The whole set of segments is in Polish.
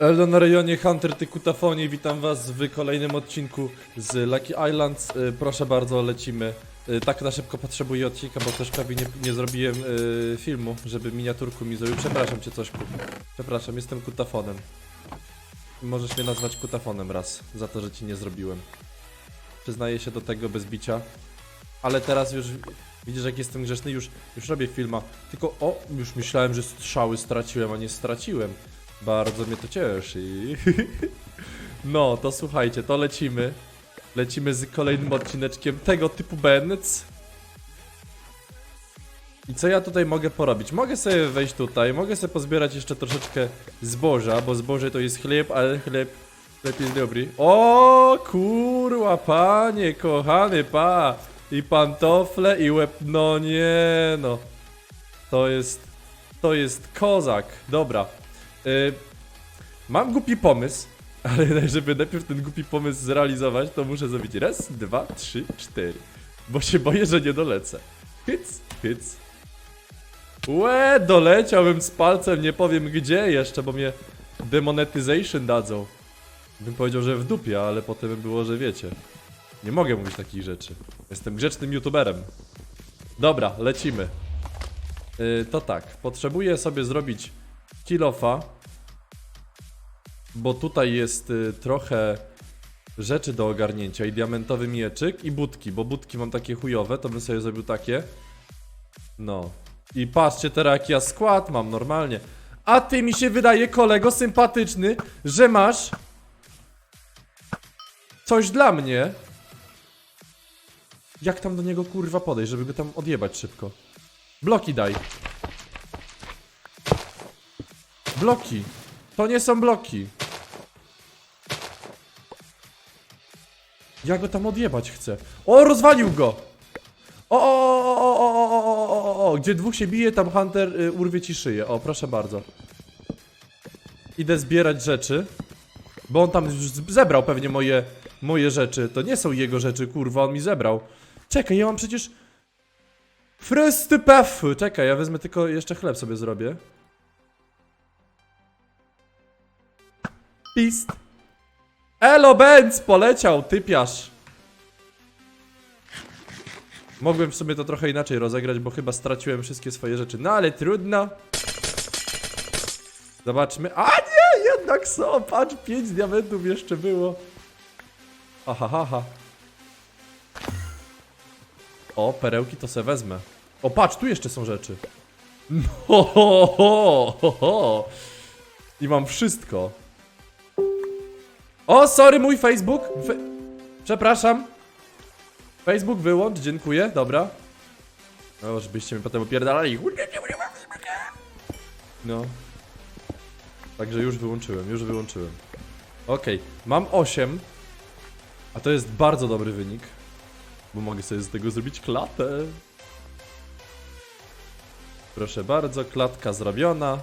Eldo na rejonie Hunter ty kutafonie, witam was w kolejnym odcinku z Lucky Islands. Y, Proszę bardzo, lecimy. Y, Tak na szybko potrzebuję odcinka, bo też prawie nie, nie zrobiłem y, filmu, żeby miniaturku mi zrobił. Przepraszam cię Cośku. Przepraszam, jestem kutafonem. Możesz mnie nazwać kutafonem raz, za to, że ci nie zrobiłem. Przyznaję się do tego bez bicia. Ale teraz już widzisz jak jestem grzeczny, już, już robię filma. Tylko o, już myślałem, że strzały straciłem, a nie straciłem. Bardzo mnie to cieszy. No, to słuchajcie, to lecimy. Lecimy z kolejnym odcineczkiem tego typu Bennets. I co ja tutaj mogę porobić? Mogę sobie wejść tutaj, mogę sobie pozbierać jeszcze troszeczkę zboża, bo zboże to jest chleb, ale chleb, chleb jest dobry. O kurwa, panie, kochany pa! I pantofle, i łeb, no nie no. To jest, to jest kozak. Dobra. Y, mam głupi pomysł, ale żeby najpierw ten głupi pomysł zrealizować, to muszę zrobić raz, dwa, trzy, cztery. Bo się boję, że nie dolecę. Hyc, hyc. Łe, doleciałbym z palcem, nie powiem gdzie jeszcze, bo mnie demonetization dadzą. Bym powiedział, że w dupie, ale potem by było, że wiecie. Nie mogę mówić takich rzeczy. Jestem grzecznym youtuberem. Dobra, lecimy. Yy, to tak, potrzebuję sobie zrobić kilofa, bo tutaj jest y, trochę rzeczy do ogarnięcia i diamentowy mieczyk i budki, bo budki mam takie chujowe, to bym sobie zrobił takie. No. I patrzcie teraz jaki ja skład mam normalnie. A ty mi się wydaje, kolego sympatyczny, że masz coś dla mnie. Jak tam do niego kurwa podejść, żeby go tam odjebać szybko? Bloki daj. Bloki. To nie są bloki. Ja go tam odjebać chcę. O, rozwalił go! O, o, o, o, o, o, o, o, o, o, gdzie dwóch się bije, tam Hunter y, urwie ci szyję. O, proszę bardzo. Idę zbierać rzeczy. Bo on tam już zebrał pewnie moje, moje rzeczy. To nie są jego rzeczy, kurwa, on mi zebrał. Czekaj, ja mam przecież... Frysty pef! Czekaj, ja wezmę tylko jeszcze chleb sobie zrobię. Pist. Elo Benz poleciał, typiarz. Mogłem w sumie to trochę inaczej rozegrać, bo chyba straciłem wszystkie swoje rzeczy. No ale trudno. Zobaczmy. A nie, jednak są. Patrz, 5 diamentów jeszcze było. Aha, ha, ha. O, perełki to se wezmę. O, patrz, tu jeszcze są rzeczy. No, ho, ho, ho, ho. I mam wszystko. O, sorry, mój Facebook. Fe Przepraszam. Facebook wyłącz, dziękuję, dobra. No, żebyście mnie potem opierdalali. No. Także już wyłączyłem, już wyłączyłem. Okej, mam 8. A to jest bardzo dobry wynik. Bo mogę sobie z tego zrobić klatę. Proszę bardzo, klatka zrobiona.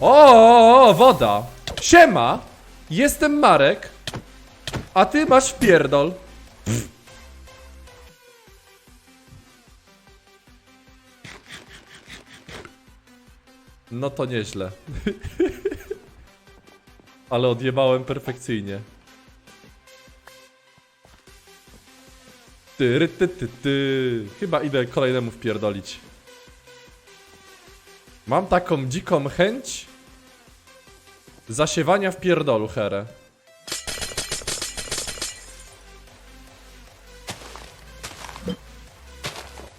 O, o, woda! Siema! Jestem Marek, a ty masz wpierdol. No to nieźle. Ale odjebałem perfekcyjnie. Ty, ty, ty, ty. Chyba idę kolejnemu wpierdolić. Mam taką dziką chęć zasiewania w pierdolu, Here.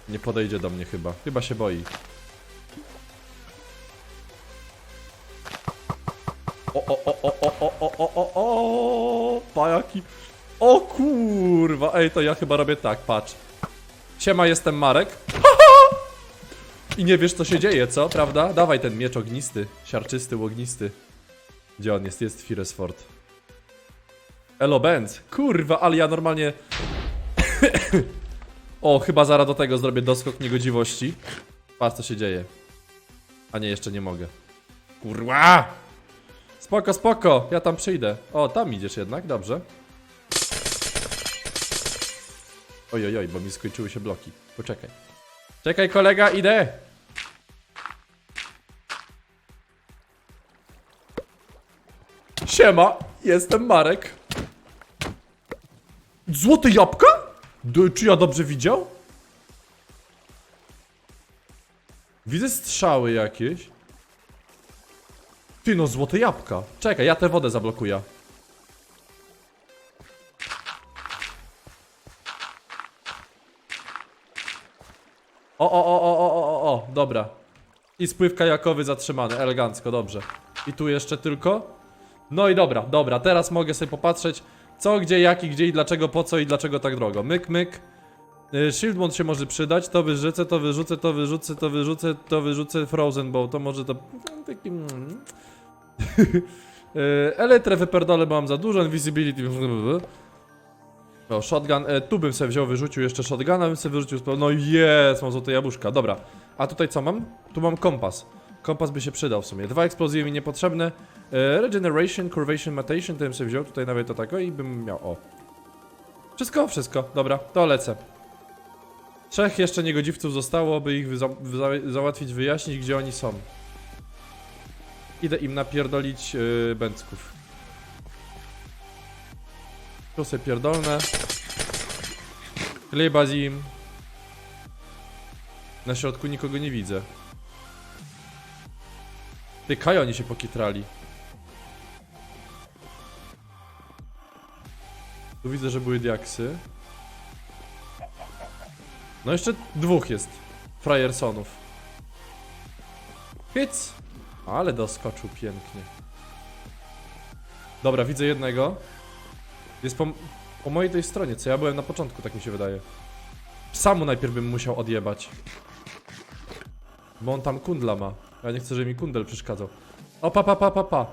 Nie podejdzie do mnie chyba. Chyba się boi. O, o, o, o, o, o, o, o, o, o, pajaki. O kurwa, ej, to ja chyba robię tak, patrz. Siema, jestem Marek. I nie wiesz, co się dzieje, co? Prawda? Dawaj ten miecz ognisty, siarczysty, ognisty. Gdzie on jest? Jest Firesford. Elo Benz. Kurwa, ale ja normalnie... o, chyba zaraz do tego zrobię doskok niegodziwości. Patrz, co się dzieje. A nie, jeszcze nie mogę. Kurwa! Spoko, spoko, ja tam przyjdę. O, tam idziesz jednak, dobrze. Oj, oj, oj, bo mi skończyły się bloki. Poczekaj. Czekaj, kolega, idę! Siema, jestem Marek. Złote jabłka? Czy ja dobrze widział? Widzę strzały jakieś. Ty no, złote jabłka. Czekaj, ja tę wodę zablokuję. O, o, o, o, o, o, o, o, dobra. I spływ kajakowy zatrzymany, elegancko, dobrze. I tu jeszcze tylko. No i dobra, dobra, teraz mogę sobie popatrzeć co, gdzie, jak i gdzie i dlaczego, po co i dlaczego tak drogo. Myk, myk. Y, Shield Mode się może przydać, to wyrzucę, to wyrzucę, to wyrzucę, to wyrzucę, to wyrzucę, Frozen Bow, to może to... Taki... mm. Y, Elytrę wyperdolę, bo mam za dużo, Invisibility... O, shotgun, e, tu bym sobie wziął, wyrzucił jeszcze shotguna, bym sobie wyrzucił, no jest, mam złote jabłuszka, dobra. A tutaj co mam? Tu mam kompas. Kompas by się przydał w sumie. Dwa eksplozywy mi niepotrzebne. E, regeneration, curvation, mutation, to bym sobie wziął, tutaj nawet to tako i bym miał, o. Wszystko? Wszystko, dobra, to lecę. Trzech jeszcze niegodziwców zostało, by ich za za załatwić, wyjaśnić, gdzie oni są. Idę im napierdolić yy, bęcków. Tu sobie pierdolne. Chleba z im. Na środku nikogo nie widzę. Ty, Kaj, oni się pokitrali. Tu widzę, że były diaksy. No jeszcze dwóch jest. Frajersonów. Hyc! Ale doskoczył pięknie. Dobra, widzę jednego. Jest po, po mojej tej stronie, co ja byłem na początku, tak mi się wydaje. Samu najpierw bym musiał odjebać. Bo on tam kundla ma. Ja nie chcę, żeby mi kundel przeszkadzał. O, pa, pa, pa, pa.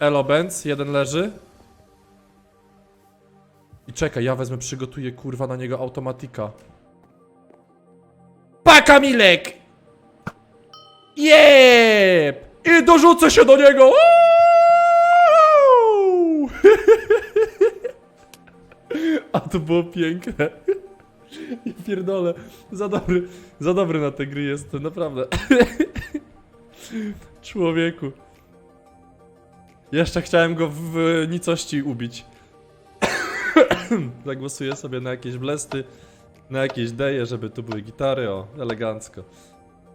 Elo Benz, jeden leży. I czekaj, ja wezmę, przygotuję kurwa na niego automatika. Pa Kamilek! Jep! I dorzucę się do niego! A to było piękne. Ja pierdolę. Za dobry, za dobry na te gry jestem, naprawdę. Człowieku. Jeszcze chciałem go w nicości ubić. Zagłosuję sobie na jakieś blesty, na jakieś deje, żeby tu były gitary, o, elegancko.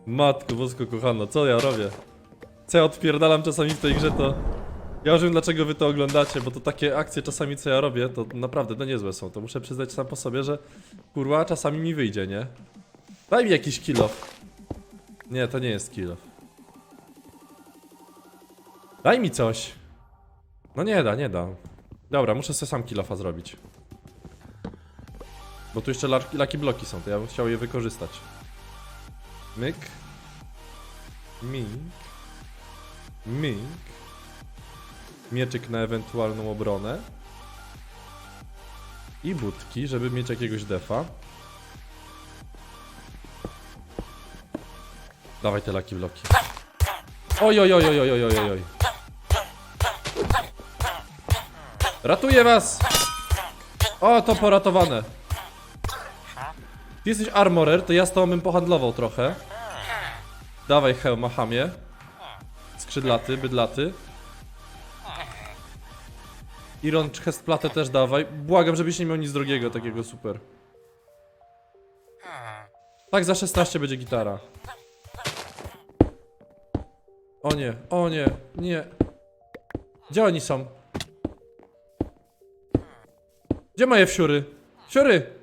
Matko bosko kochano, co ja robię? Co ja odpierdalam czasami w tej grze, to... Ja już wiem dlaczego wy to oglądacie, bo to takie akcje czasami co ja robię, to naprawdę to niezłe są. To muszę przyznać sam po sobie, że kurwa czasami mi wyjdzie, nie? Daj mi jakiś kill off. Nie, to nie jest kill off. Daj mi coś. No nie da, nie da. Dobra, muszę sobie sam kill offa zrobić. Bo tu jeszcze laki bloki są, to ja bym chciał je wykorzystać. Myk. Mink. Mink. Mieczyk na ewentualną obronę. I budki, żeby mieć jakiegoś defa. Dawaj te laki bloki. Oj, oj, oj, oj, oj, oj, oj, oj. Ratuję was! O, to poratowane. Ty jesteś armorer, to ja z tobą bym pohandlował trochę. Dawaj hełma, hamie. Skrzydlaty, bydlaty. I rączkę z platę też dawaj. Błagam, żebyś nie miał nic drogiego takiego super. Tak, za 16 będzie gitara. O nie, o nie, nie. Gdzie oni są? Gdzie moje wsiury? Wsiury!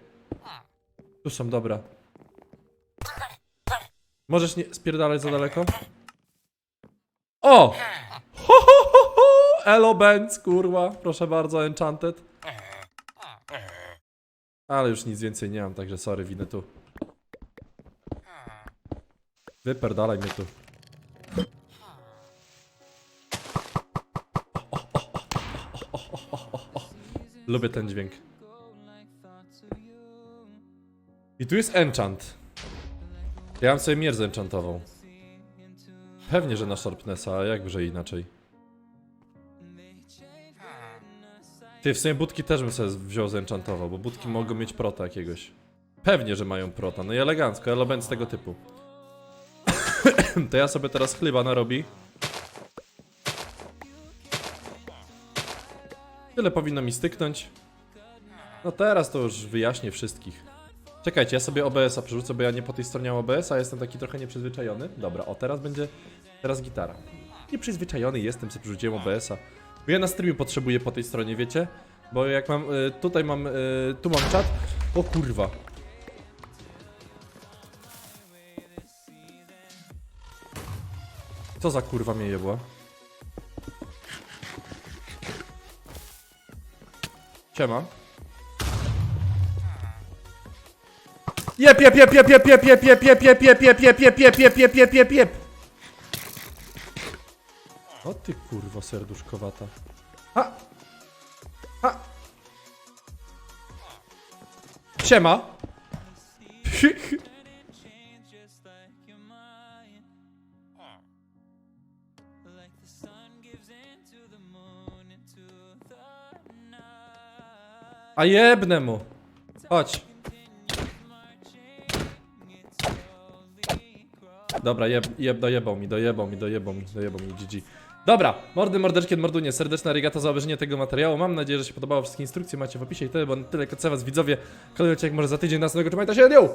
Tu są, dobra. Możesz nie spierdalać za daleko? O! Ho, ho! Elo Benz, kurwa. Proszę bardzo, Enchanted. Ale już nic więcej nie mam, także sorry, winę tu. Wyperdalaj mnie tu. Lubię ten dźwięk. I tu jest enchant. Ja mam sobie mier zenchantową. Pewnie, że na Sharpnessa, a jakże inaczej. Ty, w sumie budki też bym sobie wziął zenchantował, bo budki mogą mieć prota jakiegoś. Pewnie, że mają prota, no i elegancko, element tego typu. to ja sobie teraz chleba narobi. Tyle powinno mi styknąć. No teraz to już wyjaśnię wszystkich. Czekajcie, ja sobie OBS-a przerzucę, bo ja nie po tej stronie OBS-a, jestem taki trochę nieprzyzwyczajony. Dobra, o teraz będzie, teraz gitara. Nieprzyzwyczajony jestem, sobie przerzuciłem OBS-a. Bo ja na streamie potrzebuję po tej stronie, wiecie? Bo jak mam, y, tutaj mam, y, tu mam czat. O kurwa. Co za kurwa mnie jebła? Siema. Jep, jep, jep, jep, jep, jep, jep, jep, jep, jep, jep, jep, jep, jep, jep, jep, jep, jep, jep. O ty kurwo serduszkowata. Ha! Ha! Siema! A jebnę mu! Chodź. Dobra, jeb, jeb, dojebał mi, dojebał mi, dojebał mi, dojebał mi, GG. Dobra, mordy, mordeczki, mordunie, serdeczna regata za obejrzenie tego materiału. Mam nadzieję, że się podobało. Wszystkie instrukcje macie w opisie i tyle, bo na tyle, co was widzowie. Kolejny odcinek może za tydzień, następnego, trzymajcie się, adieu!